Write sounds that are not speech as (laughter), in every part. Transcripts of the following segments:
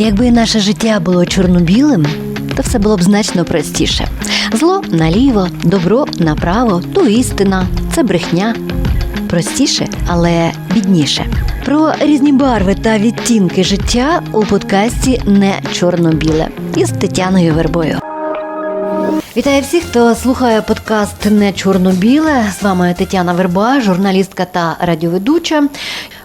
Якби наше життя було чорно-білим, то все було б значно простіше. Зло наліво, добро направо, то істина, це брехня. Простіше, але бідніше. Про різні барви та відтінки життя у подкасті не чорно-біле із Тетяною Вербою. Вітаю всіх, хто слухає подкаст Не чорно-біле. З вами Тетяна Верба, журналістка та радіоведуча.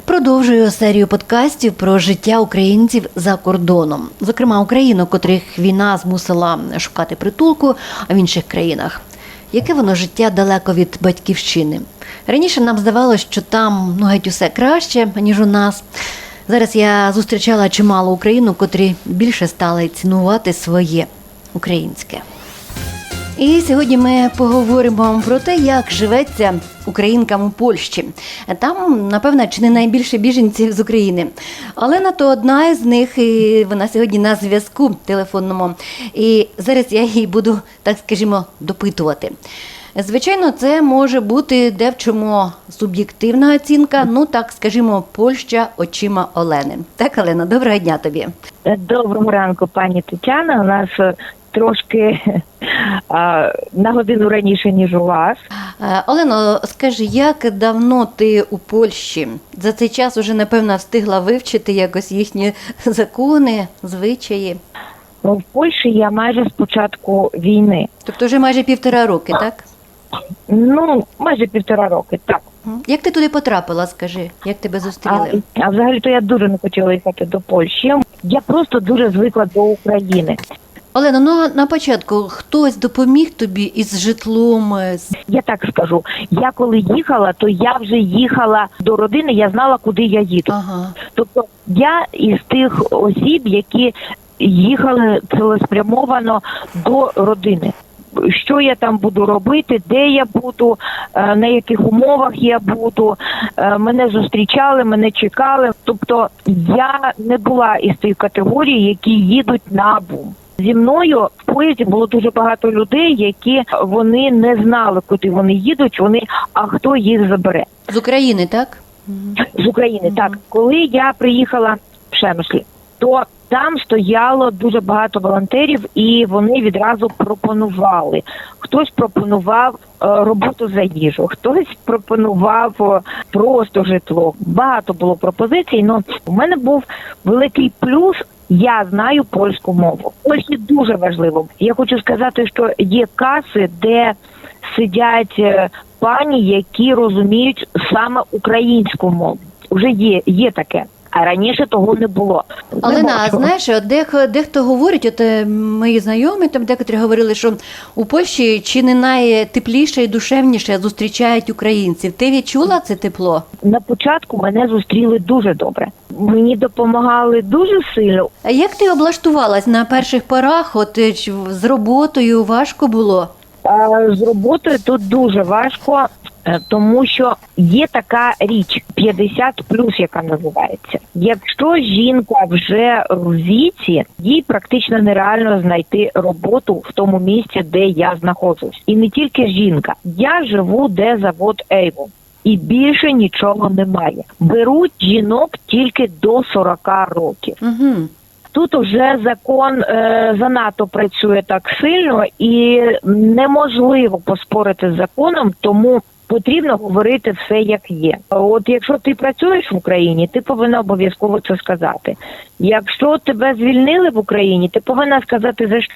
Продовжую серію подкастів про життя українців за кордоном, зокрема Україну, котрих війна змусила шукати притулку в інших країнах. Яке воно життя далеко від батьківщини? Раніше нам здавалося, що там ну геть усе краще, ніж у нас. Зараз я зустрічала чимало україну, котрі більше стали цінувати своє українське. І сьогодні ми поговоримо про те, як живеться українкам у Польщі. Там, напевно, чи не найбільше біженців з України. Олена то одна із них, і вона сьогодні на зв'язку телефонному. І зараз я її буду, так скажімо, допитувати. Звичайно, це може бути де в чому суб'єктивна оцінка. Ну так скажімо, Польща очима Олени. Так, Олена, доброго дня тобі. Доброго ранку, пані Тетяна. У нас трошки (laughs) а, на годину раніше, ніж у вас. Олено, скажи, як давно ти у Польщі? За цей час уже напевно встигла вивчити якось їхні закони, звичаї. В Польщі я майже з початку війни. Тобто вже майже півтора роки, так? Ну, майже півтора роки, так. Як ти туди потрапила, скажи? Як тебе А, зустріли? а взагалі-то я дуже не хотіла їхати до Польщі. Я просто дуже звикла до України. Олено, ну а на початку хтось допоміг тобі із житлом? е, Я так скажу. Я коли їхала, то я вже їхала до родини, я знала, куди я їду. Ага. Тобто я із тих осіб, які їхали цілеспрямовано до родини. Що я там буду робити, де я буду, е, на яких умовах я буду. Е, Мене зустрічали, мене чекали. Тобто я не була із тих категорій, які їдуть на бум. Зі мною в поїзді було дуже багато людей, які вони не знали, куди вони їдуть. Вони а хто їх забере З України, так? з України. Так, коли я приїхала в Шемишлі, то там стояло дуже багато волонтерів, і вони відразу пропонували. Хтось пропонував е, роботу за їжу, хтось пропонував е, просто житло. Багато було пропозицій. але у мене був великий плюс. Я знаю польську мову. Ось і дуже важливо. Я хочу сказати, що є каси, де сидять е, пані, які розуміють саме українську мову. Вже є, є таке. А раніше того не було. Не Олена, а знаєш, от дех, дехто говорить, от е, мої знайомі там декотрі говорили, що у Польщі чи не найтепліше і душевніше зустрічають українців. Ти відчула це тепло? на початку мене зустріли дуже добре. Мені допомагали дуже сильно. А як ти облаштувалась на перших порах? От е, з роботою важко було? З роботою тут дуже важко, тому що є така річ 50 плюс, яка називається. Якщо жінка вже в віці, їй практично нереально знайти роботу в тому місці, де я знаходжусь. І не тільки жінка. Я живу, де завод Ейвон. І більше нічого немає. Беруть жінок тільки до 40 років. Угу. Тут уже закон е, занадто працює так сильно і неможливо поспорити з законом, тому потрібно говорити все як є. От якщо ти працюєш в Україні, ти повинна обов'язково це сказати. Якщо тебе звільнили в Україні, ти повинна сказати за що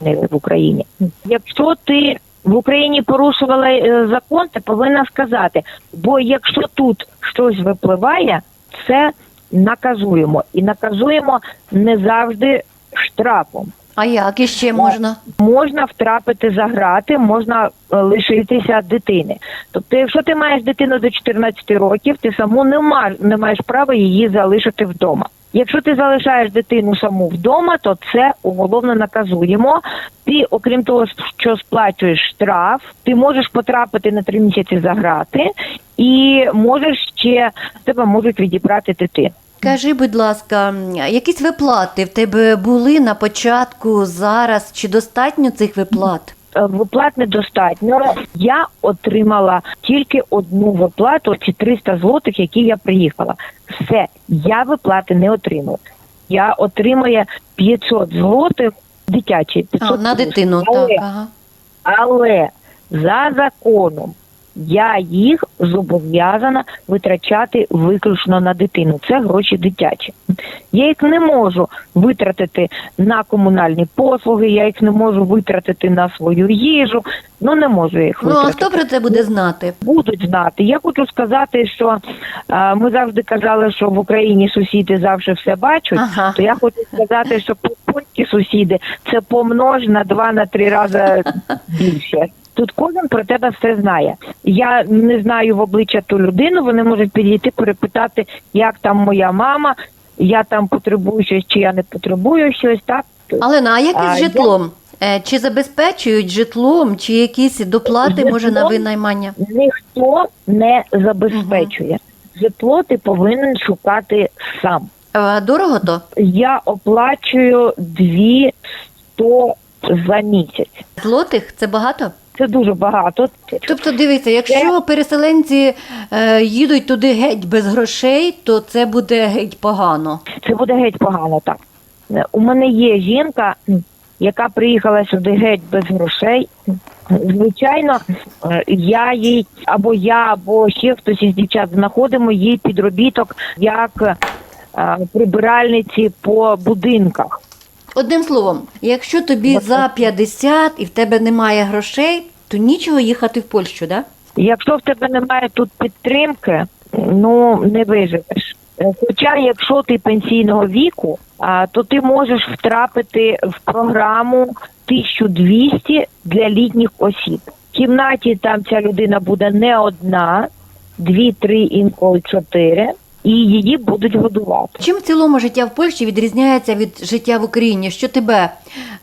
звільнили в Україні. Якщо ти в Україні порушувала е, закон, ти повинна сказати. Бо якщо тут щось випливає, це наказуємо і наказуємо не завжди штрафом. А як іще можна? Можна втрапити за грати, можна е, лишитися дитини. Тобто, якщо ти маєш дитину до 14 років, ти саму не маєш, не маєш права її залишити вдома. Якщо ти залишаєш дитину саму вдома, то це уголовно наказуємо. Ти, окрім того, що сплачуєш штраф, ти можеш потрапити на три місяці за грати, і можеш ще тебе можуть відібрати дитину. Скажи, будь ласка, якісь виплати в тебе були на початку зараз? Чи достатньо цих виплат? Е, Виплат недостатньо. Я отримала тільки одну виплату, ці 300 злотих, які я приїхала. Все, я виплати не отримала. я отримує 500 злотих дитячі 500 А, на дитину, Але- так. Ага. Але за законом я їх зобов'язана витрачати виключно на дитину. Це гроші дитячі. Я їх не можу витратити на комунальні послуги, я їх не можу витратити на свою їжу. Ну не можу їх Ну, а хто про це буде знати? Будуть знати. Я хочу сказати, що е, ми завжди казали, що в Україні сусіди завжди все бачать. Ага. То я хочу сказати, що польські сусіди це помнож на два на три рази більше. Тут кожен про тебе все знає. Я не знаю в обличчя ту людину. Вони можуть підійти, перепитати, як там моя мама, я там потребую щось, чи я не потребую щось. Так Алена, а як із житлом? Е, Чи забезпечують житлом, чи якісь доплати може на винаймання? ніхто не забезпечує. Житло ти повинен шукати сам. Е, Дорого то? Я оплачую 200 за місяць. Злотих це багато? Це дуже багато. Тобто, дивіться, якщо переселенці е, їдуть туди геть без грошей, то це буде геть погано. Це буде геть погано. Так у мене є жінка, яка приїхала сюди геть без грошей. Звичайно, е, я їй або я, або ще хтось із дівчат знаходимо їй підробіток як е, прибиральниці по будинках. Одним словом, якщо тобі за 50 і в тебе немає грошей, то нічого їхати в Польщу, да? Якщо в тебе немає тут підтримки, ну не виживеш. Е, Хоча, якщо ти пенсійного віку, а, то ти можеш втрапити в програму 1200 для літніх осіб. В кімнаті там ця людина буде не одна, дві, три, інколи чотири, і її будуть годувати. Чим в цілому життя в Польщі відрізняється від життя в Україні? Що тебе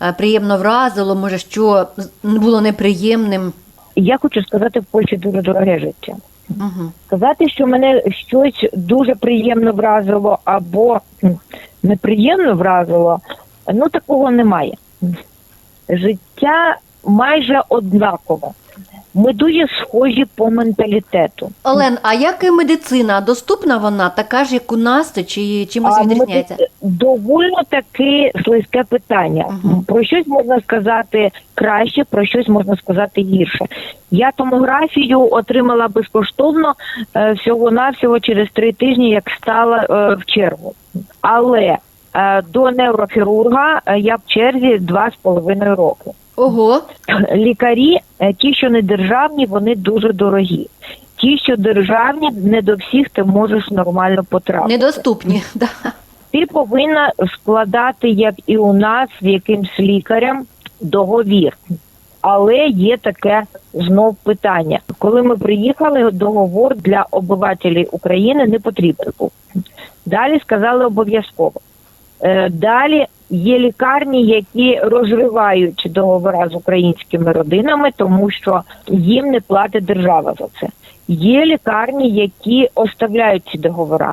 е, приємно вразило, може, що було неприємним? Я хочу сказати, в Польщі дуже дороге життя. Угу. Сказати, що мене щось дуже приємно вразило або неприємно вразило, ну такого немає. Життя майже однакове. Ми дуже схожі по менталітету. Олен, а як і медицина? Доступна вона така ж, як у нас, чи чимось відрізняється? доволі таки слизьке питання. Мгм. Про щось можна сказати краще, про щось можна сказати гірше. Я томографію отримала безкоштовно е, всього навсього через три тижні, як стала е, в чергу. Але е, до неврохірурга я в черзі два з половиною роки. Ого, Лікарі, е, ті, що не державні, вони дуже дорогі. Ті, що державні, не до всіх ти можеш нормально потрапити недоступні. (laughs) Да. ти повинна складати, як і у нас, з якимсь лікарем договір. Але є таке знов питання. Коли ми приїхали, договор для обивателів України не потрібен був. Далі сказали обов'язково. Е, Далі є лікарні, які розривають договори з українськими родинами, тому що їм не платить держава за це. Є лікарні, які оставляють ці договори.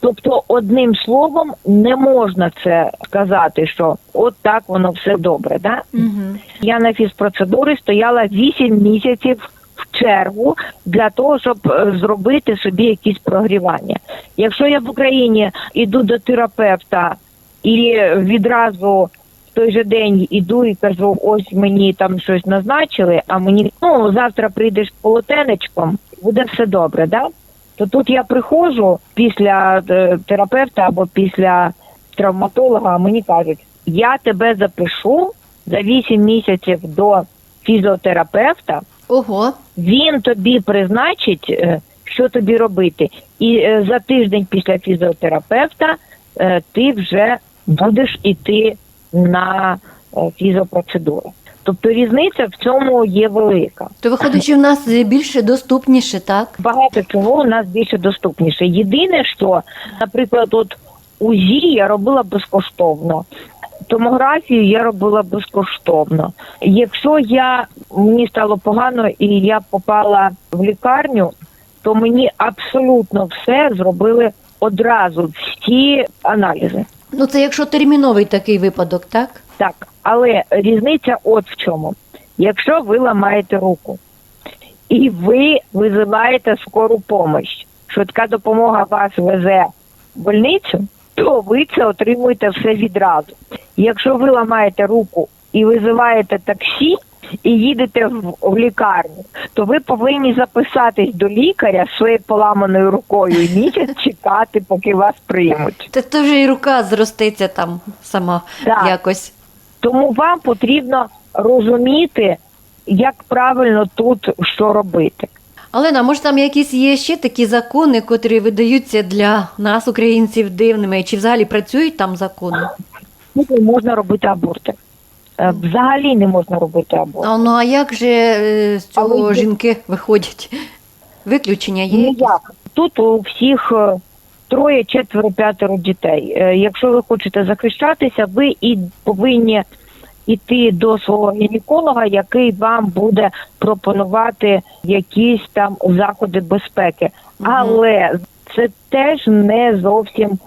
Тобто, одним словом, не можна це сказати, що от так воно все добре. Да? Угу. Я на фізпроцедури стояла 8 місяців в чергу для того, щоб е, зробити собі якісь прогрівання. Якщо я в Україні йду до терапевта і відразу в той же день іду і кажу, ось мені там щось назначили, а мені ну завтра прийдеш полотенечком, буде все добре, да? То тут я приходжу після е, терапевта або після травматолога, а мені кажуть, я тебе запишу за 8 місяців до фізіотерапевта, Ого, він тобі призначить, е, що тобі робити. І е, за тиждень після фізіотерапевта ти вже будеш іти на е, фізіопроцедури. Тобто різниця в цьому є велика. то виходить, що в нас більше доступніше, так? Багато чого у нас більше доступніше. Єдине, що, наприклад, от УЗІ я робила безкоштовно. Томографію я робила безкоштовно. Якщо я мені стало погано і я попала в лікарню, то мені абсолютно все зробили одразу, всі аналізи. Ну це якщо терміновий такий випадок, так? Так, але різниця от в чому. Якщо ви ламаєте руку і ви визиваєте скору помощь, швидка допомога вас везе в больницю, то ви це отримуєте все відразу. Якщо ви ламаєте руку і визиваєте таксі і їдете в, в лікарню, то ви повинні записатись до лікаря своєю поламаною рукою і місяць (laughs) чекати, поки вас приймуть. Та то вже і рука зростеться там сама Так. якось. Тому вам потрібно розуміти, як правильно тут що робити. Алена, може там якісь є ще такі закони, котрі видаються для нас, українців, дивними? Чи взагалі працюють там закони? Можна робити аборти. Е, Взагалі не можна робити аборт. А, ну а як же е, з цього Але жінки виходять? Виключення є? Ніяк. Тут у всіх е, троє, четверо, п'ятеро дітей. Якщо ви хочете захищатися, ви і повинні йти до свого гінеколога, який вам буде пропонувати якісь там заходи безпеки. Мгм. Але це теж не зовсім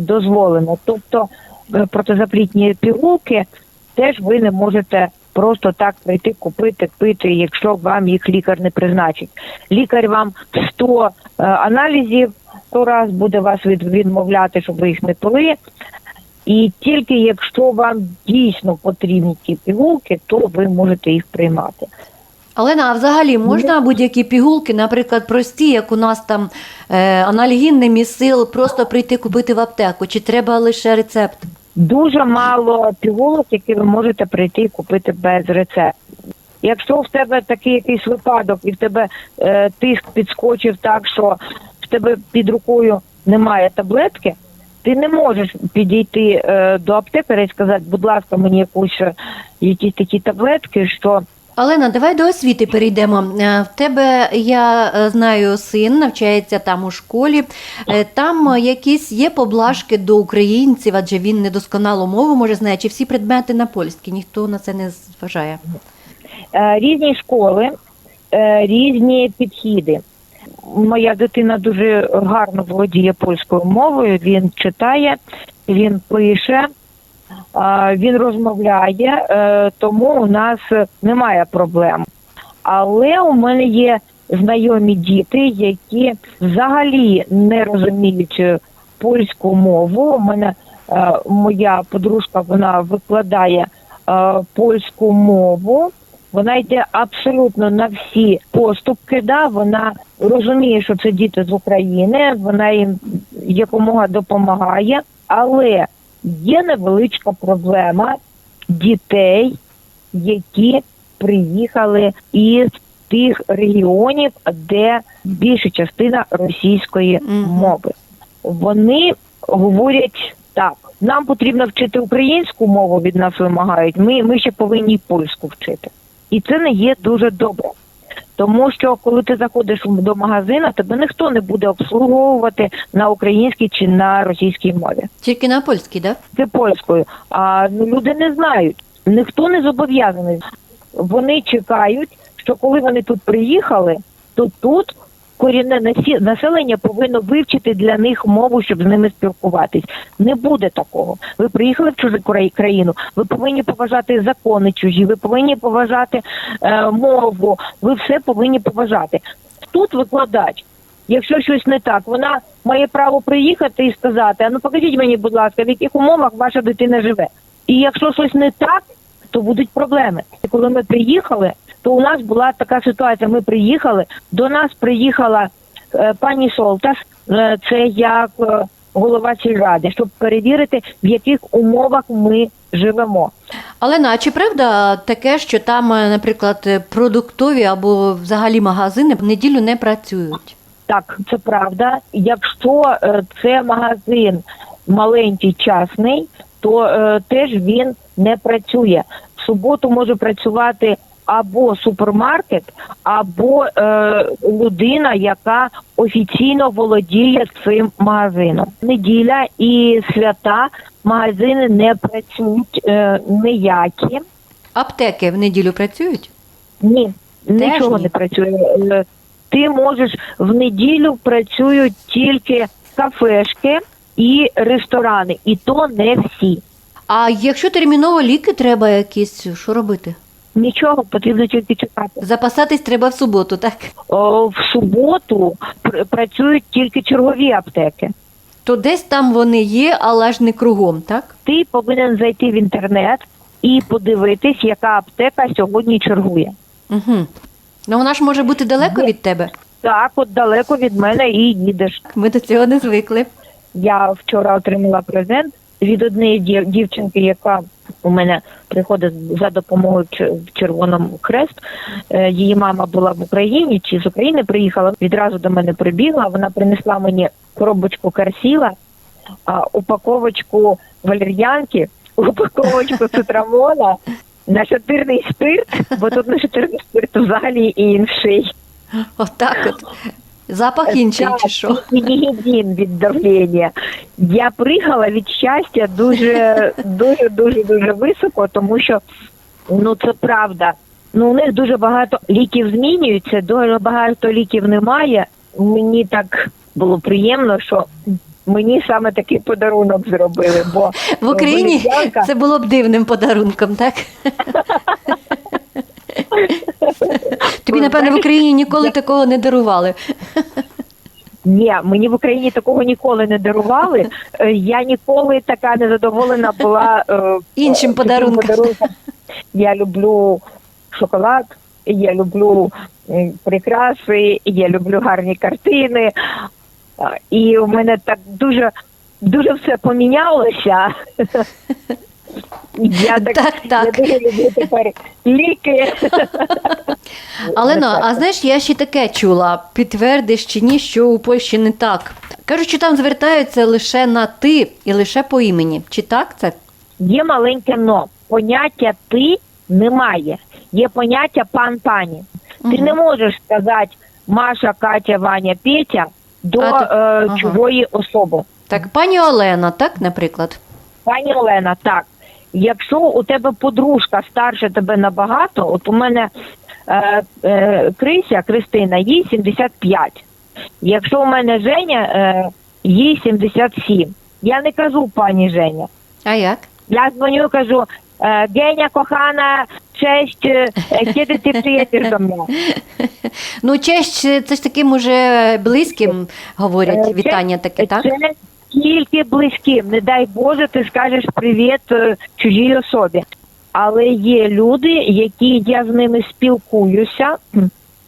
дозволено. Тобто протизаплітні пігулки теж ви не можете просто так прийти купити, пити, якщо вам їх лікар не призначить. Лікар вам 100 е, аналізів 100 раз буде вас відмовляти, щоб ви їх не пили. І тільки якщо вам дійсно потрібні ті пігулки, то ви можете їх приймати. Алена, а взагалі можна будь-які пігулки, наприклад, прості, як у нас там е, анальгін, місил, просто прийти купити в аптеку? Чи треба лише рецепт? Дуже мало пігулок, які ви можете прийти і купити без рецепту. Якщо в тебе такий якийсь випадок, і в тебе е, тиск підскочив так, що в тебе під рукою немає таблетки, ти не можеш підійти е, до аптекаря і сказати, будь ласка, мені якусь е, якісь такі таблетки, що Алена, давай до освіти перейдемо. Е, В тебе, я е, знаю, син навчається там у школі. Е, Там якісь є поблажки до українців, адже він недосконалу мову може знає, чи всі предмети на польській, ніхто на це не зважає. Різні школи, різні підходи. Моя дитина дуже гарно володіє польською мовою. Він читає, він пише, він розмовляє, е, тому у нас немає проблем. Але у мене є знайомі діти, які взагалі не розуміють польську мову. У мене е, моя подружка вона викладає е, польську мову. Вона йде абсолютно на всі поступки. Да, вона розуміє, що це діти з України. Вона їм якомога допомагає, але є невеличка проблема дітей, які приїхали із тих регіонів, де більша частина російської мови. Вони говорять так: нам потрібно вчити українську мову, від нас вимагають. Ми, ми ще повинні польську вчити. І це не є дуже добре. Тому що коли ти заходиш до магазина, тебе ніхто не буде обслуговувати на українській чи на російській мові. Тільки на польській, так? Це польською. А ну, люди не знають. Ніхто не зобов'язаний. Вони чекають, що коли вони тут приїхали, то тут корінне населення повинно вивчити для них мову, щоб з ними спілкуватись. Не буде такого. Ви приїхали в чужу країну, ви повинні поважати закони чужі, ви повинні поважати е, мову, ви все повинні поважати. Тут викладач. Якщо щось не так, вона має право приїхати і сказати: а ну покажіть мені, будь ласка, в яких умовах ваша дитина живе. І якщо щось не так, то будуть проблеми. Коли ми приїхали, то у нас була така ситуація. Ми приїхали, до нас приїхала е, пані Солтас, е, це як е, голова сільради, щоб перевірити, в яких умовах ми живемо. Алена, а чи правда таке, що там, е, наприклад, продуктові або взагалі магазини в неділю не працюють? Так, це правда. Якщо е, це магазин маленький частний, то е, теж він не працює. В суботу може працювати або супермаркет, або е, людина, яка офіційно володіє цим магазином. Неділя і свята магазини не працюють е, ніякі. Аптеки в неділю працюють? Ні, нічого ні? не працює. Е, Ти можеш в неділю працюють тільки кафешки і ресторани, і то не всі. А якщо терміново ліки треба якісь, що робити? Нічого потрібно тільки чекати. Запасатись треба в суботу, так? О, в суботу пр- працюють тільки чергові аптеки. То десь там вони є, але ж не кругом, так? Ти повинен зайти в інтернет і подивитись, яка аптека сьогодні чергує. Угу. Ну вона ж може бути далеко від тебе. Так, от далеко від мене і їдеш. Ми до цього не звикли. Я вчора отримала презент від однієї дів- дівчинки, яка у мене приходить за допомогою в Червоному Хрест. Е, Її мама була в Україні чи з України приїхала. Відразу до мене прибігла. Вона принесла мені коробочку карсіла, упаковочку валер'янки, упаковочку цитрамона. Нашатирний спирт, бо тут нашатирний спирт взагалі інший. Отак от. Запах інший, Так, чи що? Фенігідін від давлення. Я пригала від щастя дуже, дуже, дуже, дуже високо, тому що ну це правда. Ну у них дуже багато ліків змінюються, дуже багато ліків немає. Мені так було приємно, що мені саме такий подарунок зробили. Бо В Україні валер'янка- це було б дивним подарунком, так? (laughs) Тобі, напевно, в Україні ніколи такого не дарували. Ні, мені в Україні такого ніколи не дарували. Е, Я ніколи така незадоволена була е, Іншим е, подарунком. подарунком. Я люблю шоколад, я люблю прикраси, я люблю гарні картини. І у мене так дуже дуже все помінялося. Я так, Так, так. я дуже люблю тепер ліки. (laughs) Алено, а знаєш, я ще таке чула, підтвердиш чи ні, що у Польщі не так. Кажуть, що там звертаються лише на ти і лише по імені. Чи так це? Є маленьке но. Поняття ти немає. Є поняття пан пані. Ти Мгм. не можеш сказати Маша, Катя, Ваня, Петя до А, е, ага. чужої особи. Так, пані Олена, так, наприклад. Пані Олена, так. Якщо у тебе подружка старше тебе набагато, от у мене е, е, Крися, Кристина, їй 75. Якщо у мене Женя, е, їй 77. Я не кажу пані Женя. А як? Я дзвоню, кажу, «Е, Геня, кохана, честь, е, коли ти приїдеш до мене? Ну, честь, це ж таким уже близьким говорять Е, вітання таке, так? Тільки близьким. Не дай Боже, ти скажеш привіт е, чужій особі. Але є люди, які я з ними спілкуюся,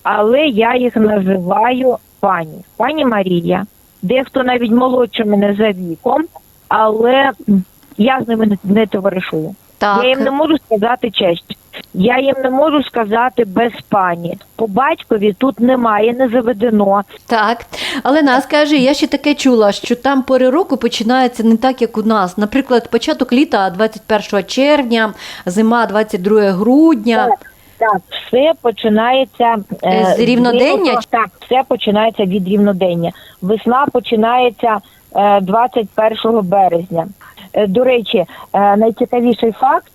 але я їх називаю пані. Пані Марія. Дехто навіть молодше мене за віком, але я з ними не, не товаришую. Я їм не можу сказати честь. Я їм не можу сказати без пані. По батькові тут немає, не заведено. Так. Олена, а скажи, я ще таке чула, що там пори року починаються не так, як у нас. Наприклад, початок літа 21 червня, зима 22 грудня. Так, так, все починається Е, з рівнодення? рівно- Так, все починається від рівнодення. Весна починається е, 21 березня. Е, До речі, е, найцікавіший факт: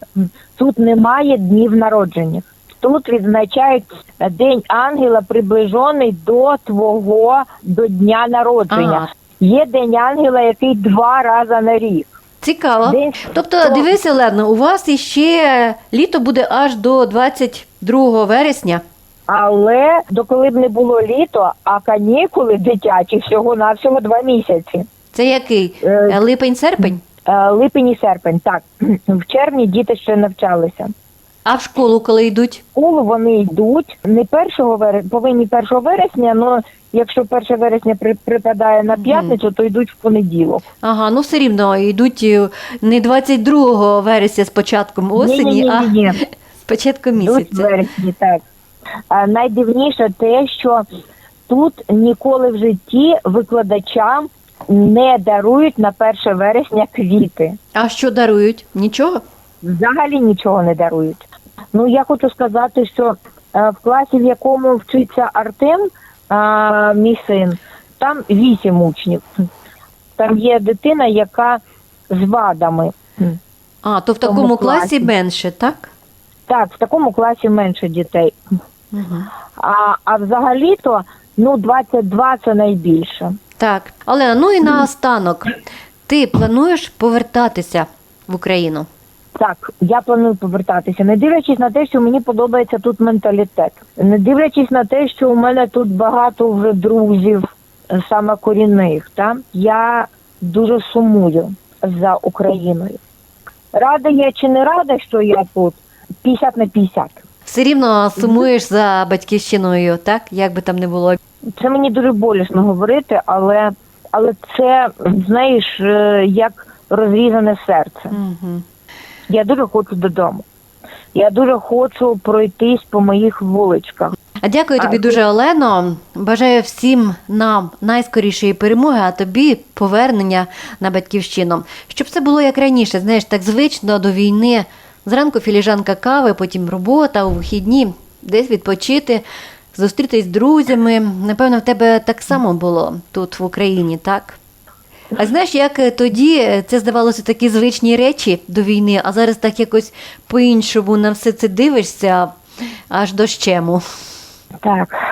тут немає днів народження. Тут відзначають День ангела, приближений до твого до дня народження. Ага. Є День ангела, який два рази на рік. Цікаво. День Тобто, то- дивись, Олена, у вас іще літо буде аж до 22 вересня. Але доколи б не було літо, а канікули дитячі всього навсього два місяці. Це який? Е, Липень-серпень? Е, Липень і серпень, так (clears throat) в червні діти ще навчалися. А в школу коли йдуть? В школу вони йдуть не 1 вересня, повинні 1 вересня, але якщо 1 вересня при, припадає на п'ятницю, то йдуть в понеділок. Ага, ну все рівно йдуть е, не 22 вересня з початком осені, а Ні-ні-ні-ні. (laughs) з початком Йдуть в місяця. вересні, так. А найдивніше те, що тут ніколи в житті викладачам не дарують на 1 вересня квіти. А що дарують? Нічого? Взагалі нічого не дарують. Ну я хочу сказати, що е, в класі, в якому вчиться Артем, е, мій син, там вісім учнів. Там є дитина, яка з вадами. А, то в Тому такому класі класі. менше, так? Так, в такому класі менше дітей. Угу. А, а взагалі-то ну 22 це найбільше. Так. Олена, ну і наостанок. Ти плануєш повертатися в Україну? Так, я планую повертатися, не дивлячись на те, що мені подобається тут менталітет, не дивлячись на те, що у мене тут багато вже друзів, саме корінних. Та? Я дуже сумую за Україною. Рада я чи не рада, що я тут 50 на 50. Все рівно сумуєш за батьківщиною, так? Як би там не було. Це мені дуже болісно говорити, але, але це, знаєш, е, як розрізане серце. Угу. Я дуже хочу додому. Я дуже хочу пройтись по моїх вуличках. А дякую тобі ти- дуже, Олено. Бажаю всім нам найскорішої перемоги, а тобі повернення на батьківщину. Щоб все було як раніше, знаєш, так звично до війни. Зранку філіжанка кави, потім робота, у вихідні, десь відпочити, зустрітись з друзями. Напевно, в тебе так само було тут в Україні, так? А знаєш, як е, тоді е, це здавалося такі звичні речі до війни, а зараз так якось по-іншому на все це дивишся, аж до щему. Так.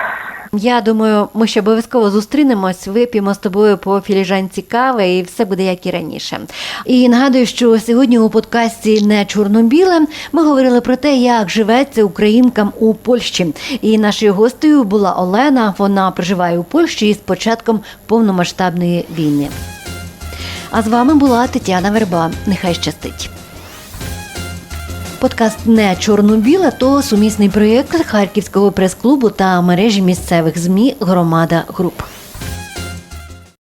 Я думаю, ми ще обов'язково зустрінемось, вип'ємо з тобою по філіжанці кави, і все буде як і раніше. І нагадую, що сьогодні у подкасті не чорно-біле ми говорили про те, як живеться українкам у Польщі. І нашою гостею була Олена. Вона проживає у Польщі із початком повномасштабної війни. А з вами була Тетяна Верба. Нехай щастить. Подкаст не чорно-біла, то сумісний проєкт Харківського прес-клубу та мережі місцевих змі Громада Груп.